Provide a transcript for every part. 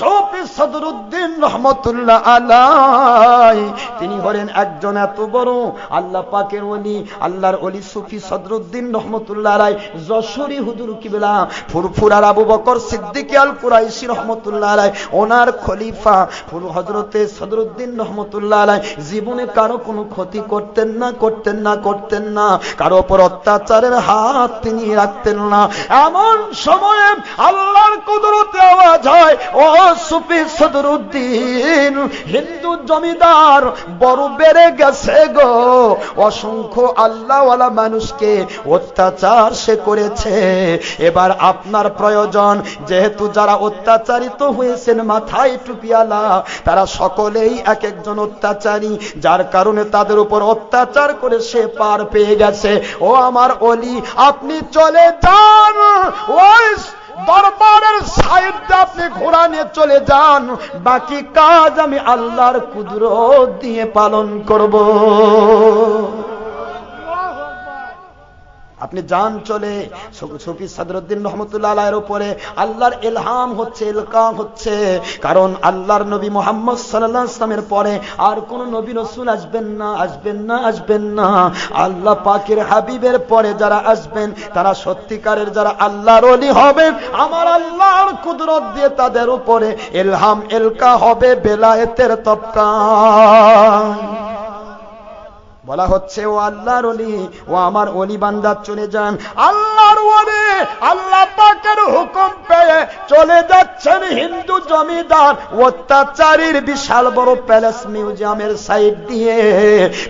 সফি সদরুদ্দিন রহমতুল্লাহ আলাই। তিনি হলেন একজন এত বড় আল্লাহ পাকের অলি আল্লাহর অলি সুফি সদরুদ্দিন রহমতুল্লাহ আলাই। যশোরী হুজুর কিবলা, ফুরফুরার আবু বকর সিদ্দিক আল কুরাইশি রহমতুল্লাহ আলাই। ওনার খলিফা ফুল হজরতে সদরুদ্দিন রহমতুল্লাহ আলাই। জীবনে কারও কোনো ক্ষতি করতেন না করতেন না করতেন না। কারও ওপর অত্যাচারের হাত তিনি রাখতেন না। এমন সময়ে আল্লাহর কুদরতে আওয়াজ হয় ও সুফি সদরুদ্দিন, হিন্দু জমিদার, বড় বেড়ে গেছে গো। অসংখ্য আল্লাহওয়ালা মানুষকে অত্যাচার সে করেছে। এবার আপনার প্রয়োজন, যেহেতু যারা অত্যাচারিত হয়েছেন মাথায় টুপিয়ালা তারা সকলেই এক একজন অত্যাচারী, যার কারণে তাদের উপর অত্যাচার করে সে পার পেয়ে গেছে। ও আমার অলি, আপনি চলে যান। ওই দরবারের সাহেবটা আপনি ঘোড়া নিয়ে চলে যান, বাকি কাজ আমি আল্লাহর কুদরত দিয়ে পালন করব। আপনি যান, চলে। সুফি সাদরুদ্দিন রহমতুল্লাহ আলাইয়ের উপরে। আল্লাহর ইলহাম হচ্ছে, ইলকাম হচ্ছে। কারণ আল্লাহর নবী মোহাম্মদ সাল্লাহ ইসলামের পরে আর কোন নবী রসুল আসবেন না আসবেন না আসবেন না। আল্লাহ পাকের হাবিবের পরে যারা আসবেন, তারা সত্যিকারের যারা আল্লাহর অলি হবেন আমার আল্লাহর কুদরত দিয়ে তাদের উপরে এলহাম এলকা হবে, বেলায়েতের তপকা। বলা হচ্ছে, ও আল্লাহর অলি ও আমার অলি বান্দা চলে যান। আল্লাহর অলি আল্লাহ পাকের হুকুম পেয়ে চলে যাচ্ছেন হিন্দু জমিদার অত্যাচারীর বিশাল বড় প্যালেস মিউজিয়ামের সাইড দিয়ে।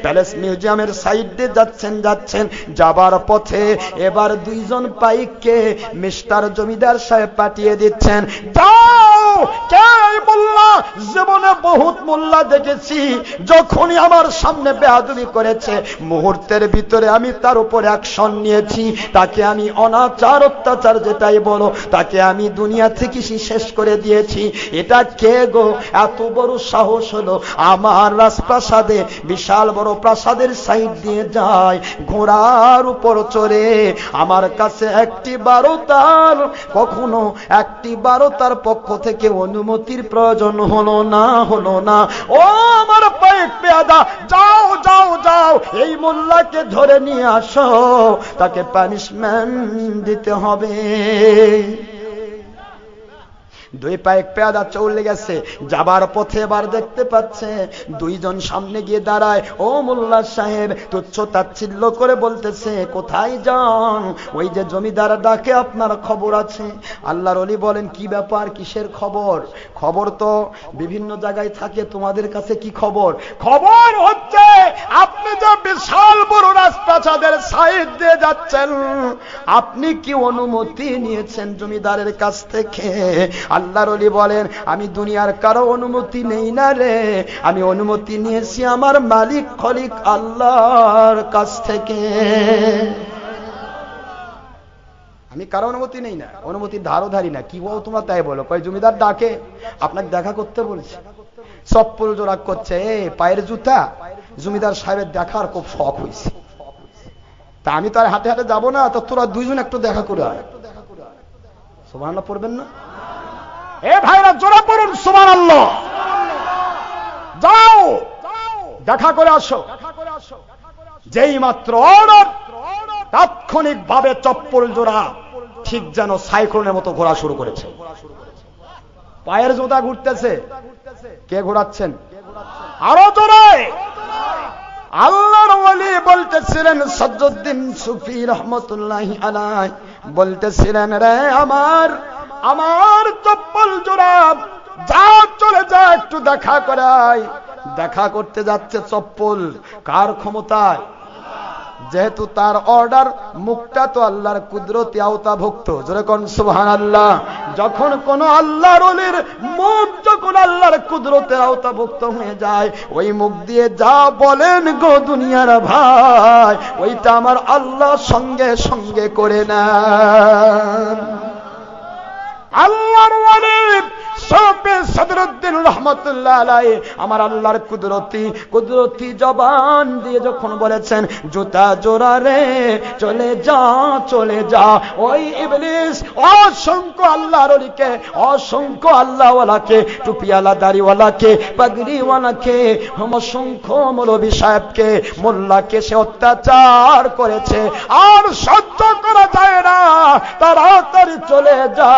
প্যালেস মিউজিয়ামের সাইড দিয়ে যাচ্ছেন যাচ্ছেন, যাবার পথে এবার দুইজন পাইককে মিস্টার জমিদার সাহেব পাঠিয়ে দিচ্ছেন। যাও! জীবনে বহুত মোল্লা দেখেছি। যখনই আমার সামনে বেয়াদবি করেছে, মুহূর্তের ভিতরে আমি তার উপর অ্যাকশন নিয়েছি। তাকে আমি অনাচার, অত্যাচার যেটাই বলো, তাকে আমি দুনিয়া থেকে শেষ করে দিয়েছি। এটা কে গো? এত বড় সাহস হলো। আমার রাজপ্রাসাদে, বিশাল বড় প্রাসাদের সাইড দিয়ে যায়, ঘোড়ার উপর চড়ে। আমার কাছে একটি বারো তার কখনো একটি বারো তার পক্ষ থেকে অনুমতির প্রয়োজন হলো না হলো না। ও আমার পায়ের পেয়াদা, যাও যাও যাও, এই মোল্লাকে ধরে নিয়ে আসো। তাকে পানিশমেন্ট দিতে হবে। দুই পায়ে পেয়াদা চলে গেছে। যাবার পথে এবার দেখতে পাচ্ছে, দুইজন সামনে গিয়ে দাঁড়ায়। ও মোল্লা সাহেব, তুচ্ছ তাচ্ছিল্য করে বলতেছে, কোথায় যান? ওই যে জমিদার ডাকে আপনার খবর আছে। আল্লাহর অলি বলেন, কি ব্যাপার? কিসের খবর? খবর তো বিভিন্ন জায়গায় থাকে, তোমাদের কাছে কি খবর? খবর হচ্ছে, আপনি যে বিশাল বড় রাজপ্রাসাদের সাইড দিয়ে যাচ্ছেন, আপনি কি অনুমতি নিয়েছেন জমিদারের কাছ থেকে? আল্লাহর অলি বলেন, আমি দুনিয়ার কারও অনুমতি নেই না রে। আমি অনুমতি নিয়েছি আমার মালিক খলিক আল্লাহর কাছ থেকে। আমি কারও অনুমতি নেই না, অনুমতির ধারও ধারি না। কি বলো তোমরা তাই বলো? কয়, জমিদার ডাকে, আপনাকে দেখা করতে বলছে। চপ্পল জোড়া করছে, এ, পায়ের জুতা? জমিদার সাহেবের দেখার খুব শখ হয়েছে তা আমি তো আর হাতে হাতে যাব না, তো তোরা দুইজন একটু দেখা করে সোমান পড়বেন না? এ ভাইরা জোড়া পড়ুন সোমান আল্লাহ যাও, দেখা করে আসো। যেই মাত্র তাৎক্ষণিক ভাবে চপ্পল জোড়া, ঠিক যেন সাইক্লোনের মতো ঘোরা শুরু করেছে। পায়ের জোতা ঘুরতেছে। কে ঘোরাচ্ছেন? আরও জোরে। আল্লাহর ওলি বলতেছিলেন, সজ্জুদ্দিন সুফি রহমতুল্লাহ আলাই বলতেছিলেন, রে আমার আমার চপ্পল জোড়া যা চলে যা, একটু দেখা করাই। দেখা করতে যাচ্ছে চপ্পল। কার ক্ষমতায়? যেহেতু তার অর্ডার মুখটা তো আল্লাহর কুদরতি আওতাভুক্ত। যেরকম সুহান আল্লাহ যখন কোন আল্লাহর অলির মুখ যখন আল্লাহর কুদরতের আওতাভুক্ত হয়ে যায়, ওই মুখ দিয়ে যা বলেন গো দুনিয়ার ভাই, ওইটা আমার আল্লাহ সঙ্গে সঙ্গে করে না সদরুদ্দিন রহমতুল্লাহ আমার আল্লাহর কুদরতি কুদরতি জবান দিয়ে যখন বলেছেন, জুতা জোড়া রে, চলে যা চলে যা। ওই ইবলিস অসংখ্য আল্লাহর অলিকে, অসংখ্য আল্লাহওয়ালাকে, টুপিওয়ালা, দাড়িওয়ালাকে, পাগড়িওয়ালাকে, অসংখ্য মৌলবী সাহেবকে, মোল্লাকে সে অত্যাচার করেছে। আর সহ্য করা যায় না, তাড়াতাড়ি চলে যা।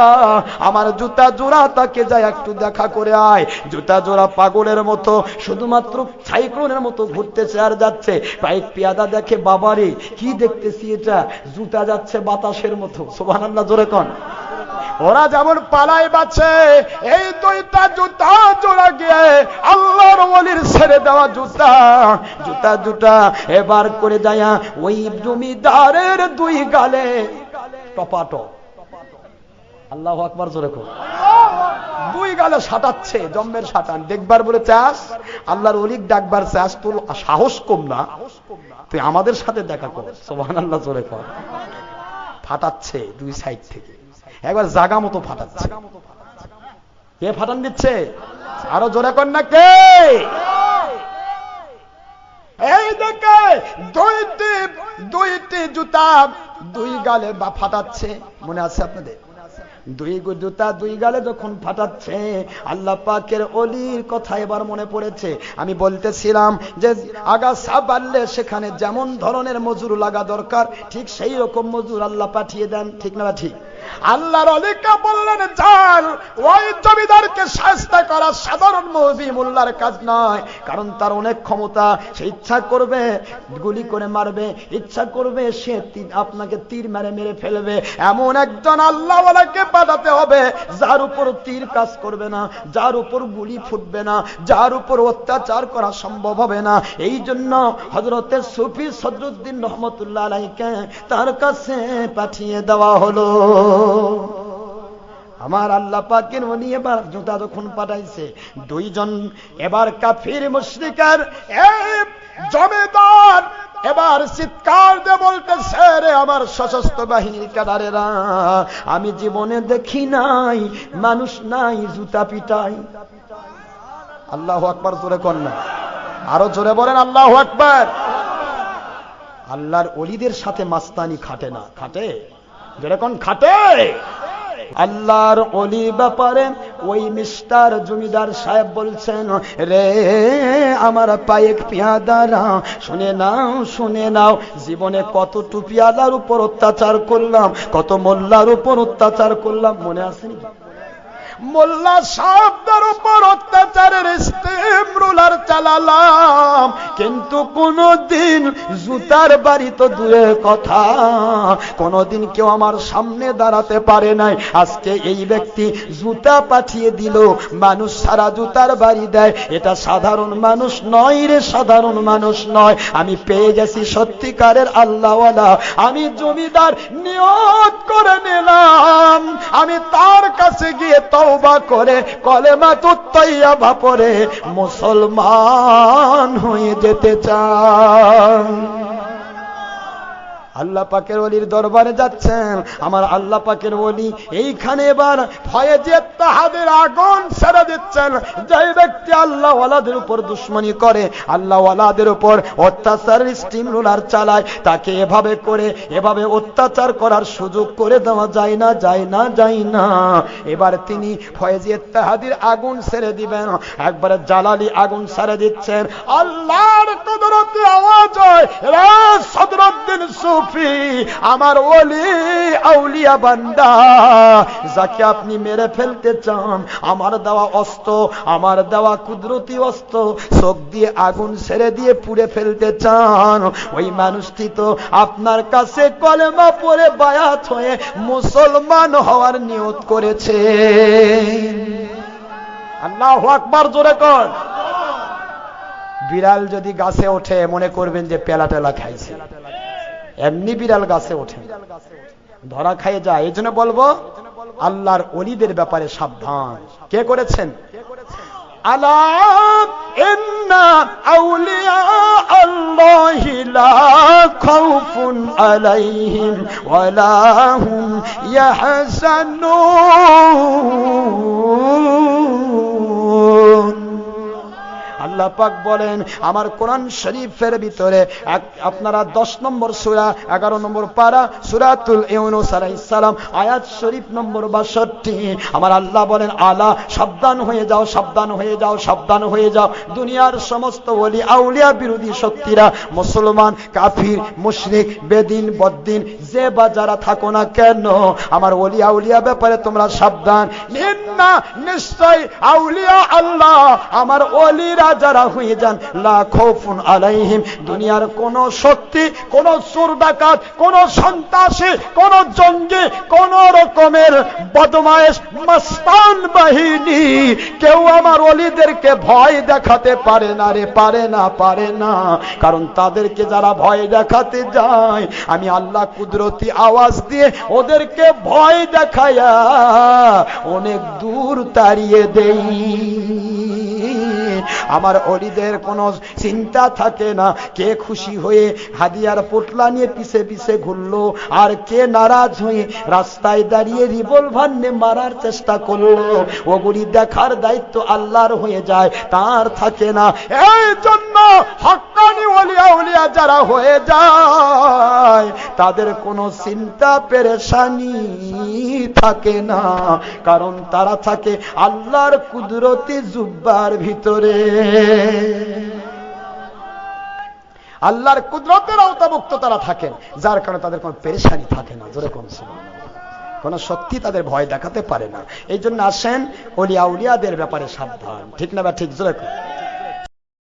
আমার জুতা জোড়া তাকে যায় একটু দেখা করে আয়। জুতা জোড়া পাগলের মতো, শুধুমাত্র সাইক্লোনের মতো ঘুরতেছে আর যাচ্ছে। বাইক পেয়াদা দেখে, বাবারে, কি দেখতেছি এটা? জুতা যাচ্ছে বাতাসের মতো। সোভান আল্লাহ জোরে কন। ওরা যেমন পালাই বাঁচে, এই দুইটা জুতা জোড়া গিয়ে আল্লাহর ওলির ছেড়ে দেওয়া জুতা। জুতা জুতা এবার করে যায় ওই জমিদারের দুই গালে টপাটপ। আল্লাহ আকবার জোরে কর দুই গালে সাটাচ্ছে জম্মের সাটান। দেখবার বলে চাস আল্লাহর অলিক ডাকবার চাস তোর সাহস কম না। তুই আমাদের সাথে দেখা কর। সোহান আল্লাহ জোরে কর ফাটাচ্ছে দুই সাইড থেকে। একবার জাগা মতো ফাটাচ্ছে। কে ফাটান দিচ্ছে? আরও জোরে কর না কে? এই দেখে দুইটি দুইটি জুতা দুই গালে বা ফাটাচ্ছে। মনে আছে আপনাদের? দুই জুতা, দুই গালে যখন ফাটাচ্ছে, আল্লাহ পাকের অলির কথা এবার মনে পড়েছে। আমি বলতেছিলাম যে, আগাছা বাড়লে সেখানে যেমন ধরনের মজুর লাগা দরকার, ঠিক সেই রকম মজুর আল্লাহ পাঠিয়ে দেন, ঠিক না ঠিক? আল্লাহর অলিকা বললেন যান ওই জমিদারকে শাস্তা করা সাধারণ মৌবি মোল্লার কাজ নয়, কারণ তার অনেক ক্ষমতা। সে ইচ্ছা করবে, গুলি করে মারবে। ইচ্ছা করবে সে আপনাকে তীর মেরে মেরে ফেলবে। এমন একজন আল্লাহওয়ালাকে পাঠাতে হবে, যার উপর তীর কাজ করবে না, যার উপর গুলি ফুটবে না, যার উপর অত্যাচার করা সম্ভব হবে না। এই জন্য হজরতের সুফি সদরুদ্দিন রহমতুল্লাহ আলাইকে তার কাছে পাঠিয়ে দেওয়া হলো। আমার আল্লাহ পাকের উনি এবার জুতা যখন পাঠাইছে। দুইজন এবার কাফির মুশরিকার জমিদার এবার চিৎকার দিয়ে বলতেছে, রে আমার সশস্ত্র বাহিনীর ক্যাডারেরা, আমি জীবনে দেখি নাই, মানুষ নাই, জুতা পিটাই। আল্লাহ আকবার, জোরে কন্যা আরও জোরে বলেন, আল্লাহ আকবার। আল্লাহর অলিদের সাথে মাস্তানি খাটে না, খাটে? যেরকম খাটে? আল্লাহর অলি ব্যাপারে ওই মিস্টার জমিদার সাহেব বলছেন, রে, আমার পায়েক পিয়াদারা, শুনে নাও শুনে নাও, জীবনে কত টুপিয়ালার উপর অত্যাচার করলাম, কত মোল্লার উপর অত্যাচার করলাম। মনে আসেনি মোল্লা সাহেবদের উপর অত্যাচারের স্টেম রুলার চালালাম। কিন্তু কোনদিন জুতার বাড়ি তো দূরে কথা। কোনদিন কেউ আমার সামনে দাঁড়াতে পারে নাই। আজকে এই ব্যক্তি জুতা পাঠিয়ে দিল। মানুষ সারা জুতার বাড়ি দেয়। এটা সাধারণ মানুষ নয় রে, সাধারণ মানুষ নয়। আমি পেয়ে গেছি সত্যিকারের আল্লাহওয়ালা। আমি জমিদার নিয়ত করে নিলাম। আমি তার কাছে গিয়ে তওবা করে কলেমা তো তৈয়া ভাপরে মুসলমান হয়ে যেতে চান। আল্লাহ পাকের ওলির দরবারে যাচ্ছেন। আমার আল্লাহ পাকের ওলি এইখানে এবার ভয়ে যে তাহাদের আগুন ছেড়ে দিচ্ছেন। যে ব্যক্তি আল্লাহ ওয়ালাদের উপর দুশ্মনী করে আল্লাহ ওয়ালাদের উপর অত্যাচার স্টিম রোলার চালায়, তাকে এভাবে করে, এভাবে অত্যাচার করার সুযোগ করে দেওয়া যায় না যায় না যায় না। এবার তিনি ফয়েজ ইত্তাহাদির আগুন ছেড়ে দিবেন। একবারে জালালি আগুন ছেড়ে দিচ্ছেন। আল্লাহর কুদরতি আওয়াজ হয় রে সদরুদ্দিন সুফি আমার ওলি, আউলিয়া বান্দা। যাকে আপনি মেরে ফেলতে চান, আমার দেওয়া অস্ত্র, আমার দেওয়া কুদরতি অস্ত্র, চোখ দিয়ে আগুন ছেড়ে দিয়ে পুড়ে ফেলতে চান। ওই মানুষটি তো আপনার কাছে কলেমা পরে বায়াত হয়ে মুসলমান হওয়ার নিয়ত করেছে। আল্লাহ আকবার, জোরে কর। বিড়াল যদি গাছে ওঠে, মনে করবেন যে পেলা টেলা খাইছে। এমনি বিড়াল গাছে ওঠে। ধরা খাইয়ে যায়, এই জন্য বলব, আল্লাহর অলিদের ব্যাপারে সাবধান। কে করেছেন? আল্লাহ ইন্না আউলিয়া আল্লাহ পাক বলেন, আমার কোরআন শরীফের ভিতরে আপনারা দশ নম্বর সুরা, এগারো নম্বর পারা, সুরাতুল ইউনুস আলাইহিস সালাম, আয়াত শরীফ নম্বর বাষট্টি। আমার আল্লাহ বলেন, আলা, সাবধান হয়ে যাও, সাবধান হয়ে যাও, সাবধান হয়ে যাও। দুনিয়ার সমস্ত ওলি, আউলিয়া বিরোধী শক্তিরা, মুসলমান, কাফির, মুশরিক, বেদিন, বদ্দিন, যে বা যারা থাকো না কেন, আমার ওলি, আউলিয়া ব্যাপারে তোমরা সাবধান। নিশ্চয় আউলিয়া আল্লাহ, আমার ওলিরা যারা হয়ে যান। লা খৌফুন আলাইহিম। দুনিয়ার কোন শক্তি, কোন চোর ডাকাত কোন সন্ত্রাসী, কোন জঙ্গি, কোন রকমের বদমায়েশ, মস্তান বাহিনী কেউ আমার অলিদেরকে ভয় দেখাতে পারে না রে, পারে না পারে না। কারণ তাদেরকে যারা ভয় দেখাতে যায়, আমি আল্লাহ কুদরতি আওয়াজ দিয়ে ওদেরকে ভয় দেখায়া অনেক দূর তাড়িয়ে দেই। আমার অলিদের কোনো চিন্তা থাকে না। কে খুশি হয়ে হাদিয়ার পোটলা নিয়ে পিছে পিছে ঘুরলো, আর কে নারাজ হয়ে রাস্তায় দাঁড়িয়ে রিভলভার নিয়ে মারার চেষ্টা করল। ওগুলি দেখার দায়িত্ব আল্লাহর হয়ে যায়, তার থাকে না। এই জন্য হক্কানি ওলিয়া উলিয়া যারা হয়ে যায়, তাদের কোনো চিন্তা পেরেশানি থাকে না। কারণ তারা থাকে আল্লাহর কুদরতি জুব্বার ভিতরে। আল্লাহর কুদরতের আওতাভুক্ত তারা থাকেন, যার কারণে তাদের কোনো পেরেশানি থাকে না, জোরে কোন সত্যি তাদের ভয় দেখাতে পারে না। এই জন্য আসেন, অলিয়া উলিয়াদের ব্যাপারে সাবধান। ঠিক না বা ঠিক যেরকম?